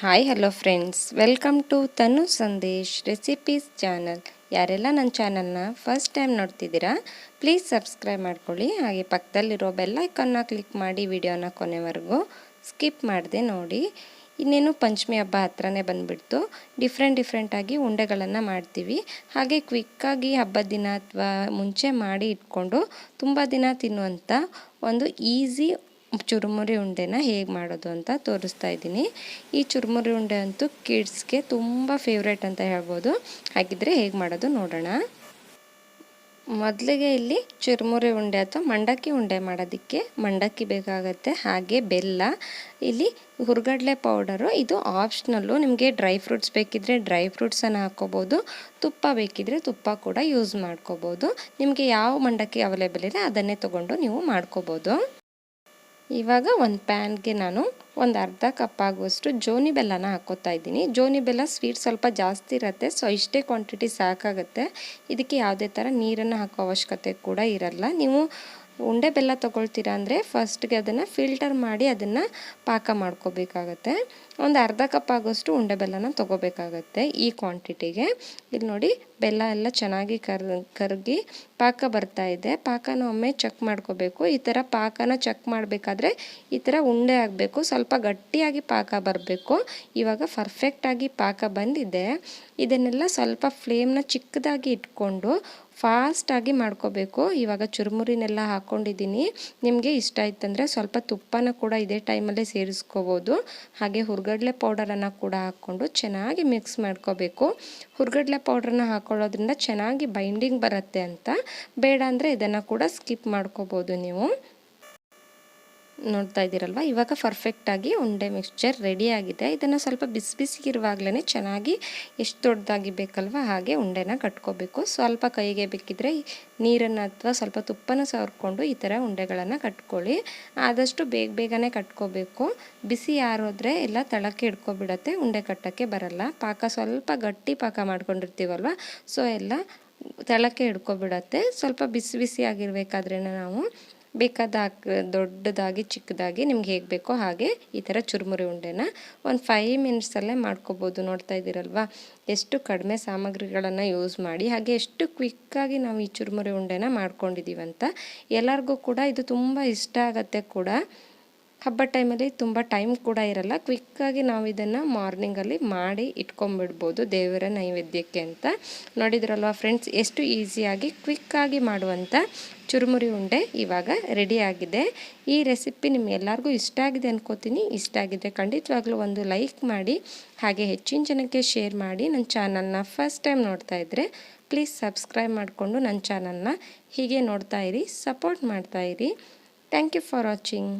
Hi hello friends welcome to Tanu Sandesh recipes channel ಯಾರೆಲ್ಲ ನನ್ನ ಚಾನಲ್ನ ಫಸ್ಟ್ ಟೈಮ್ ನೋಡ್ತಿದ್ದೀರಾ ಪ್ಲೀಸ್ ಸಬ್ಸ್ಕ್ರೈಬ್ ಮಾಡ್ಕೊಳ್ಳಿ. ಹಾಗೆ ಪಕ್ಕದಲ್ಲಿರೋ ಬೆಲ್ಲೈಕನ್ನ ಕ್ಲಿಕ್ ಮಾಡಿ ವಿಡಿಯೋನ ಕೊನೆವರೆಗೂ ಸ್ಕಿಪ್ ಮಾಡಿದೆ ನೋಡಿ. ಇನ್ನೇನು ಪಂಚಮಿ ಹಬ್ಬ ಹತ್ರನೇ ಬಂದುಬಿಡ್ತು. ಡಿಫ್ರೆಂಟ್ ಡಿಫ್ರೆಂಟಾಗಿ ಉಂಡೆಗಳನ್ನು ಮಾಡ್ತೀವಿ. ಹಾಗೆ ಕ್ವಿಕ್ಕಾಗಿ ಹಬ್ಬದ ದಿನ ಅಥವಾ ಮುಂಚೆ ಮಾಡಿ ಇಟ್ಕೊಂಡು ತುಂಬ ದಿನ ತಿನ್ನುವಂಥ ಒಂದು ಈಸಿ ಚುರುಮುರಿ ಉಂಡೆನ ಹೇಗೆ ಮಾಡೋದು ಅಂತ ತೋರಿಸ್ತಾ ಇದ್ದೀನಿ. ಈ ಚುರುಮುರಿ ಉಂಡೆ ಅಂತೂ ಕಿಡ್ಸ್ಗೆ ತುಂಬ ಫೇವ್ರೇಟ್ ಅಂತ ಹೇಳ್ಬೋದು. ಹಾಗಿದ್ರೆ ಹೇಗೆ ಮಾಡೋದು ನೋಡೋಣ. ಮೊದಲಿಗೆ ಇಲ್ಲಿ ಚುರುಮುರಿ ಉಂಡೆ ಅಥವಾ ಮಂಡಕ್ಕಿ ಉಂಡೆ ಮಾಡೋದಕ್ಕೆ ಮಂಡಕ್ಕಿ ಬೇಕಾಗತ್ತೆ, ಹಾಗೆ ಬೆಲ್ಲ. ಇಲ್ಲಿ ಹುರ್ಗಡ್ಲೆ ಪೌಡರು, ಇದು ಆಪ್ಷನಲ್ಲು ನಿಮಗೆ ಡ್ರೈ ಫ್ರೂಟ್ಸ್ ಬೇಕಿದ್ರೆ ಡ್ರೈ ಫ್ರೂಟ್ಸನ್ನು ಹಾಕ್ಕೋಬೋದು. ತುಪ್ಪ ಬೇಕಿದ್ರೆ ತುಪ್ಪ ಕೂಡ ಯೂಸ್ ಮಾಡ್ಕೋಬೋದು. ನಿಮಗೆ ಯಾವ ಮಂಡಕ್ಕಿ ಅವೈಲೇಬಲ್ ಇದೆ ಅದನ್ನೇ ತೊಗೊಂಡು ನೀವು ಮಾಡ್ಕೋಬೋದು. ಇವಾಗ ಒಂದು ಪ್ಯಾನ್ಗೆ ನಾನು ಒಂದು ಅರ್ಧ ಕಪ್ ಆಗುವಷ್ಟು ಜೋನಿ ಬೆಲ್ಲನ ಹಾಕೋತಾ ಇದ್ದೀನಿ. ಜೋನಿ ಬೆಲ್ಲ ಸ್ವೀಟ್ ಸ್ವಲ್ಪ ಜಾಸ್ತಿ ಇರುತ್ತೆ, ಸೊ ಇಷ್ಟೇ ಕ್ವಾಂಟಿಟಿ ಸಾಕಾಗುತ್ತೆ. ಇದಕ್ಕೆ ಯಾವುದೇ ಥರ ನೀರನ್ನು ಹಾಕೋ ಅವಶ್ಯಕತೆ ಕೂಡ ಇರಲ್ಲ. ನೀವು ಉಂಡೆ ಬೆಲ್ಲ ತೊಗೊಳ್ತೀರಾ ಅಂದರೆ ಫಸ್ಟ್ಗೆ ಅದನ್ನು ಫಿಲ್ಟರ್ ಮಾಡಿ ಅದನ್ನು ಪಾಕ ಮಾಡ್ಕೋಬೇಕಾಗತ್ತೆ. ಒಂದು ಅರ್ಧ ಕಪ್ ಆಗೋಷ್ಟು ಉಂಡೆ ಬೆಲ್ಲನ ತೊಗೋಬೇಕಾಗತ್ತೆ ಈ ಕ್ವಾಂಟಿಟಿಗೆ ಇಲ್ಲಿ ನೋಡಿ ಬೆಲ್ಲ ಎಲ್ಲ ಚೆನ್ನಾಗಿ ಕರ್, ಕರಗಿ ಪಾಕ ಬರ್ತಾ ಇದೆ. ಪಾಕನ ಒಮ್ಮೆ ಚೆಕ್ ಮಾಡ್ಕೋಬೇಕು. ಈ ಥರ ಪಾಕನ ಚೆಕ್ ಮಾಡಬೇಕಾದ್ರೆ ಈ ಥರ ಉಂಡೆ ಆಗಬೇಕು. ಸ್ವಲ್ಪ ಗಟ್ಟಿಯಾಗಿ ಪಾಕ ಬರಬೇಕು. ಇವಾಗ ಪರ್ಫೆಕ್ಟಾಗಿ ಪಾಕ ಬಂದಿದೆ. ಇದನ್ನೆಲ್ಲ ಸ್ವಲ್ಪ ಫ್ಲೇಮ್ನ ಚಿಕ್ಕದಾಗಿ ಇಟ್ಕೊಂಡು ಫಾಸ್ಟಾಗಿ ಮಾಡ್ಕೋಬೇಕು. ಇವಾಗ ಚುರುಮುರಿನೆಲ್ಲ ಹಾಕ್ಕೊಂಡಿದ್ದೀನಿ ನಿಮಗೆ ಇಷ್ಟ ಆಯ್ತಂದರೆ ಸ್ವಲ್ಪ ತುಪ್ಪನ ಕೂಡ ಇದೇ ಟೈಮಲ್ಲೇ ಸೇರಿಸ್ಕೋಬೋದು. ಹಾಗೆ ಹುರ್ಗಡ್ಲೆ ಪೌಡರನ್ನು ಕೂಡ ಹಾಕ್ಕೊಂಡು ಚೆನ್ನಾಗಿ ಮಿಕ್ಸ್ ಮಾಡ್ಕೋಬೇಕು. ಹುರ್ಗಡ್ಲೆ ಪೌಡ್ರನ್ನ ಹಾಕೊಳ್ಳೋದ್ರಿಂದ ಚೆನ್ನಾಗಿ ಬೈಂಡಿಂಗ್ ಬರುತ್ತೆ ಅಂತ. ಬೇಡ ಅಂದರೆ ಇದನ್ನು ಕೂಡ ಸ್ಕಿಪ್ ಮಾಡ್ಕೋಬೋದು ನೀವು. ನೋಡ್ತಾ ಇದ್ದೀರಲ್ವ? ಇವಾಗ ಪರ್ಫೆಕ್ಟಾಗಿ ಉಂಡೆ ಮಿಕ್ಸ್ಚರ್ ರೆಡಿಯಾಗಿದೆ ಇದನ್ನು ಸ್ವಲ್ಪ ಬಿಸಿ ಬಿಸಿಗಿರುವಾಗಲೇ ಚೆನ್ನಾಗಿ ಎಷ್ಟು ದೊಡ್ಡದಾಗಿ ಬೇಕಲ್ವ ಹಾಗೆ ಉಂಡೆನ ಕಟ್ಕೋಬೇಕು. ಸ್ವಲ್ಪ ಕೈಗೆ ಬೇಕಿದ್ರೆ ನೀರನ್ನು ಅಥವಾ ಸ್ವಲ್ಪ ತುಪ್ಪನ ಸವರ್ಕೊಂಡು ಈ ಥರ ಉಂಡೆಗಳನ್ನು ಕಟ್ಕೊಳ್ಳಿ. ಆದಷ್ಟು ಬೇಗ ಬೇಗನೆ ಕಟ್ಕೋಬೇಕು. ಬಿಸಿ ಯಾರೋದ್ರೆ ಎಲ್ಲ ತಳಕ್ಕೆ ಹಿಡ್ಕೊಬಿಡತ್ತೆ, ಉಂಡೆ ಕಟ್ಟೋಕ್ಕೆ ಬರಲ್ಲ. ಪಾಕ ಸ್ವಲ್ಪ ಗಟ್ಟಿ ಪಾಕ ಮಾಡ್ಕೊಂಡಿರ್ತೀವಲ್ವ? ಸೊ ಎಲ್ಲ ತಳಕ್ಕೆ ಹಿಡ್ಕೊಬಿಡತ್ತೆ. ಸ್ವಲ್ಪ ಬಿಸಿ ಬಿಸಿ ಆಗಿರಬೇಕಾದ್ರೇ ನಾವು ಬೇಕಾದ ದೊಡ್ಡದಾಗಿ, ಚಿಕ್ಕದಾಗಿ ನಿಮ್ಗೆ ಹೇಗೆ ಬೇಕೋ ಹಾಗೆ ಈ ಥರ ಚುರುಮುರಿ ಉಂಡೆನ ಒಂದು ಫೈವ್ ಮಿನಿಟ್ಸಲ್ಲೇ ಮಾಡ್ಕೋಬೋದು. ನೋಡ್ತಾ ಇದ್ದೀರಲ್ವಾ? ಎಷ್ಟು ಕಡಿಮೆ ಸಾಮಗ್ರಿಗಳನ್ನು ಯೂಸ್ ಮಾಡಿ, ಹಾಗೆ ಎಷ್ಟು ಕ್ವಿಕ್ಕಾಗಿ ನಾವು ಈ ಚುರುಮುರಿ ಉಂಡೆನ ಮಾಡ್ಕೊಂಡಿದ್ದೀವಂತ ಎಲ್ಲರಿಗೂ ಕೂಡ ಇದು ತುಂಬ ಇಷ್ಟ ಆಗತ್ತೆ ಕೂಡ. ಹಬ್ಬ ಟೈಮಲ್ಲಿ ತುಂಬ ಟೈಮ್ ಕೂಡ ಇರಲ್ಲ. ಕ್ವಿಕ್ಕಾಗಿ ನಾವು ಇದನ್ನು ಮಾರ್ನಿಂಗಲ್ಲಿ ಮಾಡಿ ಇಟ್ಕೊಂಬಿಡ್ಬೋದು ದೇವರ ನೈವೇದ್ಯಕ್ಕೆ ಅಂತ. ನೋಡಿದ್ರಲ್ವ ಫ್ರೆಂಡ್ಸ್ ಎಷ್ಟು ಈಸಿಯಾಗಿ ಕ್ವಿಕ್ಕಾಗಿ ಮಾಡುವಂಥ ಚುರುಮುರಿ ಉಂಡೆ ಇವಾಗ ರೆಡಿಯಾಗಿದೆ ಈ ರೆಸಿಪಿ ನಿಮಗೆಲ್ಲರಿಗೂ ಇಷ್ಟ ಆಗಿದೆ ಅನ್ಕೋತೀನಿ. ಇಷ್ಟ ಆಗಿದೆ ಖಂಡಿತವಾಗ್ಲೂ ಒಂದು ಲೈಕ್ ಮಾಡಿ, ಹಾಗೆ ಹೆಚ್ಚಿನ ಜನಕ್ಕೆ ಶೇರ್ ಮಾಡಿ. ನನ್ನ ಚಾನಲ್ನ ಫಸ್ಟ್ ಟೈಮ್ ನೋಡ್ತಾ ಇದ್ದರೆ ಪ್ಲೀಸ್ ಸಬ್ಸ್ಕ್ರೈಬ್ ಮಾಡಿಕೊಂಡು ನನ್ನ ಚಾನಲ್ನ ಹೀಗೆ ನೋಡ್ತಾ ಇರಿ ಸಪೋರ್ಟ್ ಮಾಡ್ತಾ ಇರಿ. Thank you for watching